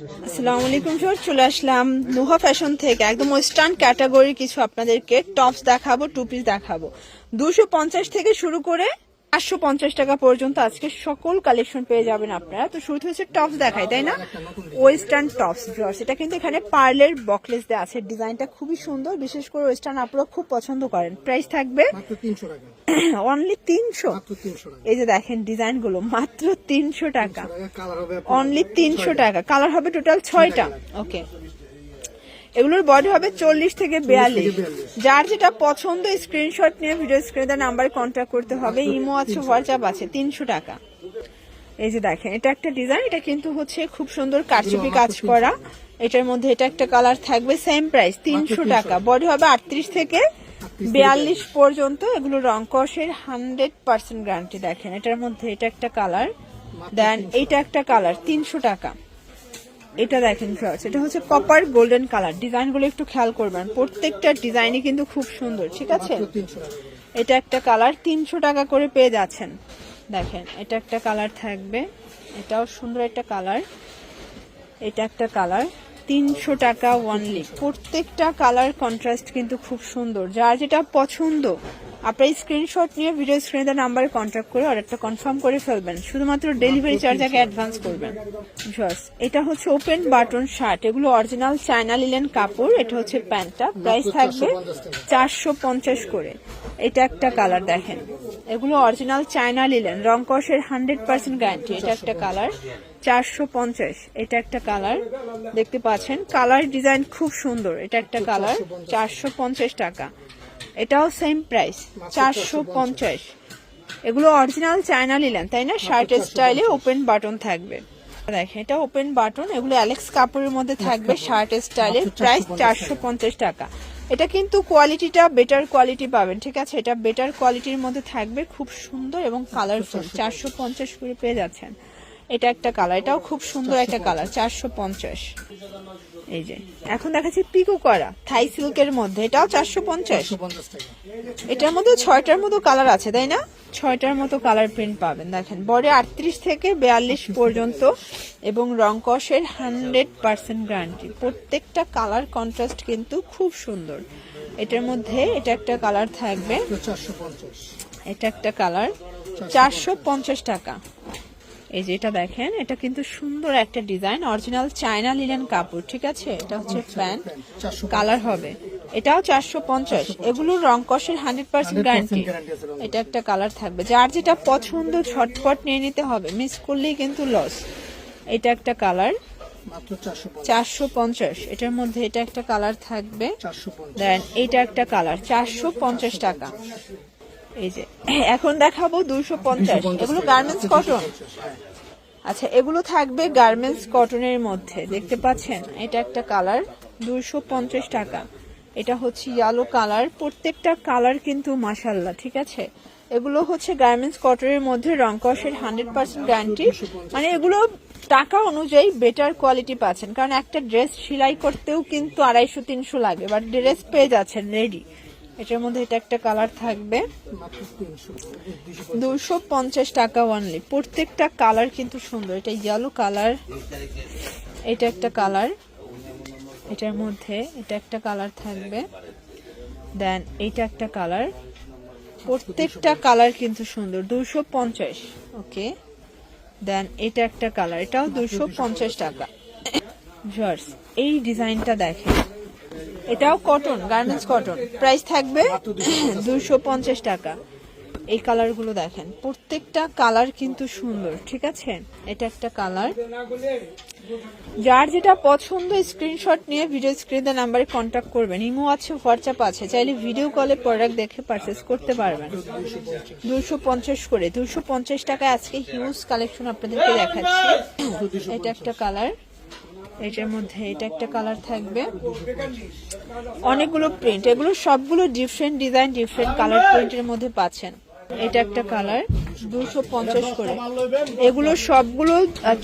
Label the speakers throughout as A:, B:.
A: আসসালামু আলাইকুম সর চলে আসলাম নুহা ফ্যাশন থেকে, একদম ওয়েস্টার্ন ক্যাটাগরি কিছু আপনাদেরকে টপস দেখাবো টু পিস দেখাবো। দুশো পঞ্চাশ থেকে শুরু করে পাঁচশো পঞ্চাশ টাকা পর্যন্ত আজকে সকল কালেকশন পেয়ে যাবেন আপনারা। তো শুরু হচ্ছে টপস দেখাই তাই না? ওয়েস্টার্ন টপস ভিউয়ার্স এটা কিন্তু এখানে পার্লের বকলেস দেওয়া আছে। ডিজাইনটা খুবই সুন্দর বিশেষ করে ওয়েস্টার্ন আপনারা খুব পছন্দ করেন। প্রাইস থাকবে অনলি তিনশো এই যে দেখেন ডিজাইনগুলো মাত্র তিনশো টাকা। অনলি তিনশো টাকা। কালার হবে টোটাল ছয়টা। ওকে এগুলোর বডি হবে চল্লিশ থেকে বিয়াল্লিশ। যার যেটা পছন্দ স্ক্রিনশট নিয়ে ভিডিও স্ক্রিনে নাম্বারে কন্ট্যাক্ট করতে হবে। ইমো আছে হোয়াটসঅ্যাপ আছে তিনশো টাকা। এই যে দেখেন এটা একটা ডিজাইন এটা কিন্তু হচ্ছে খুব সুন্দর কারচুপি কাজ করা। এটার মধ্যে এটা একটা কালার থাকবে সেম প্রাইস তিনশো টাকা। বডি হবে আটত্রিশ থেকে বিয়াল্লিশ পর্যন্ত। এগুলো রং কষের হান্ড্রেড পার্সেন্ট গ্যারান্টি দেখেন এটার মধ্যে এটা একটা কালার দেন এইটা একটা কালার তিনশো টাকা। এটা দেখেন ফ্লাওয়ার্স এটা হচ্ছে কপার গোল্ডেন কালার ডিজাইনগুলো একটু খেয়াল করবেন। প্রত্যেকটা ডিজাইনই কিন্তু খুব সুন্দর ঠিক আছে? এটা একটা কালার তিনশো টাকা করে পেয়ে যাচ্ছেন। দেখেন এটা একটা কালার থাকবে। এটাও সুন্দর একটা কালার এটা একটা কালার তিনশো টাকা ওয়ানলি প্রত্যেকটা কালার কন্ট্রাস্ট কিন্তু খুব সুন্দর। যার যেটা পছন্দ আপনার স্ক্রিনশট নিয়ে ভিডিও স্ক্রিনে নাম্বারে কন্ট্যাক্ট করে অর্ডারটা কনফার্ম করে ফেলবেন। শুধুমাত্র ডেলিভারি চার্জ আগে অ্যাডভান্স করবেন। Just, এটা হচ্ছে ওপেন বাটন শার্ট এগুলো অরিজিনাল চায়না লিলেন কাপড় এটা হচ্ছে প্যান্টটা। প্রাইস থাকবে চারশো পঞ্চাশ করে। এটা একটা কালার দেখেন। এগুলো অরিজিনাল চায়না লিলেন রং কষের হান্ড্রেড পার্সেন্ট গ্যারান্টি এটা একটা কালার চারশো পঞ্চাশ। এটা একটা কালার। দেখতে পাচ্ছেন? কালার ডিজাইন খুব সুন্দর। এটা একটা কালার। চারশো পঞ্চাশ টাকা। এটাও সেম প্রাইস। চারশো পঞ্চাশ। এগুলো অরিজিনাল চায়না নিলেন তাই না? শার্টের স্টাইলে ওপেন বাটন থাকবে। দেখেন এটা ওপেন বাটন। এগুলো অ্যালেক্স কাপড়ের মধ্যে থাকবে শার্টের স্টাইলে প্রাইস চারশো পঞ্চাশ টাকা। এটা কিন্তু কোয়ালিটিটা বেটার কোয়ালিটি পাবেন ঠিক আছে? এটা বেটার কোয়ালিটির মধ্যে থাকবে খুব সুন্দর এবং কালারফুল। চারশো পঞ্চাশ করে পেয়ে যাচ্ছেন। এটা একটা কালার এটাও খুব সুন্দর একটা কালার চারশো পঞ্চাশ। এই যে এখন দেখাচ্ছি পিকো করা থাই সিল্কের মধ্যে এটাও চারশো পঞ্চাশ। এটার মধ্যে ছয়টার মতো কালার আছে তাই না? ছয়টার মতো কালার প্রিন্ট পাবেন দেখেন। বডি আটত্রিশ থেকে বিয়াল্লিশ পর্যন্ত এবং রং কষের হান্ড্রেড পার্সেন্ট গ্যারান্টি প্রত্যেকটা কালার কন্ট্রাস্ট কিন্তু খুব সুন্দর। এটার মধ্যে এটা একটা কালার থাকবে। এটা একটা কালার চারশো পঞ্চাশ টাকা। এই যে এটা দেখেন এটা কিন্তু সুন্দর একটা ডিজাইন অরিজিনাল চায়না লিনেন কাপড় ঠিক আছে? এটা হচ্ছে প্যান্ট কালার হবে। এটাও চারশো পঞ্চাশ এগুলো রং কষের হান্ড্রেড পার্সেন্ট গ্যারান্টি। এটা একটা কালার থাকবে। যার যেটা পছন্দ ঝটপট নিয়ে নিতে হবে মিস করলেই কিন্তু লস এটা একটা কালার
B: চারশো পঞ্চাশ।
A: এটার মধ্যে এটা একটা কালার থাকবে। দেন এটা একটা কালার চারশো পঞ্চাশ টাকা। এই যে এখন দেখাবো দুশো পঞ্চাশ। এগুলো গার্মেন্টস কটন আচ্ছা এগুলো থাকবে গার্মেন্টস কটনের মধ্যে দেখতে পাচ্ছেন? এটা একটা কালার দুশো পঞ্চাশ টাকা। এটা হচ্ছে ইয়েলো কালার প্রত্যেকটা কালার কিন্তু মাসাল্লাহ ঠিক আছে? এগুলো হচ্ছে গার্মেন্টস কটনের মধ্যে রং কষের হান্ড্রেড পার্সেন্ট গ্যারান্টি মানে এগুলো টাকা অনুযায়ী বেটার কোয়ালিটি পাচ্ছেন। কারণ একটা ড্রেস সেলাই করতেও কিন্তু আড়াইশো তিনশো লাগে বাট ড্রেস পেয়ে যাচ্ছেন রেডি এটার মধ্যে এটা একটা কালার থাকবে।
B: দুশো
A: পঞ্চাশ টাকা অনলি প্রত্যেকটা কালার কিন্তু সুন্দর। এটা ইয়েলো কালার। এটা একটা কালার। এটার মধ্যে এটা একটা কালার থাকবে। দেন এটা একটা কালার। প্রত্যেকটা কালার কিন্তু সুন্দর। দুশো পঞ্চাশ ওকে দেন এটা একটা কালার। এটাও দুশো পঞ্চাশ টাকা। জর্স এই ডিজাইনটা দেখেন। এটাও কটন গার্মেন্টস কটন প্রাইস থাকবে দুশো পঞ্চাশ টাকা। এই কালারগুলো দেখেন। প্রত্যেকটা কালার কিন্তু সুন্দর, ঠিক আছে? এটা একটা কালার যার যেটা পছন্দ স্ক্রিনশট নিয়ে ভিডিও স্ক্রিনে নাম্বারে কন্ট্যাক্ট করবেন। ইমো আছে হোয়াটসঅ্যাপ আছে। চাইলে ভিডিও কলে প্রোডাক্ট দেখে পারচেস করতে পারবেন। দুশো পঞ্চাশ করে। দুশো পঞ্চাশ টাকায় আজকে হিউজ কালেকশন আপনাদেরকে দেখাচ্ছি। এটা একটা কালার এটার মধ্যে এটা একটা কালার থাকবে। অনেকগুলো প্রিন্ট এগুলো সবগুলো ডিফারেন্ট ডিজাইন ডিফারেন্ট কালার প্রিন্টের মধ্যে পাচ্ছেন। এটা একটা কালার দুশো পঞ্চাশ করে। এগুলো সবগুলো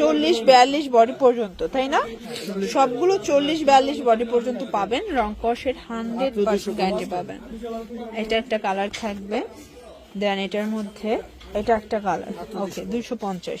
A: চল্লিশ বিয়াল্লিশ বডি পর্যন্ত, তাই না? সবগুলো চল্লিশ বিয়াল্লিশ বডি পর্যন্ত পাবেন। রং কষের হান্ড্রেড পার্সেন্ট গ্যারান্টি পাবেন। এটা একটা কালার থাকবে। দেন এটার মধ্যে, এটা একটা কালার ওকে দুশো পঞ্চাশ।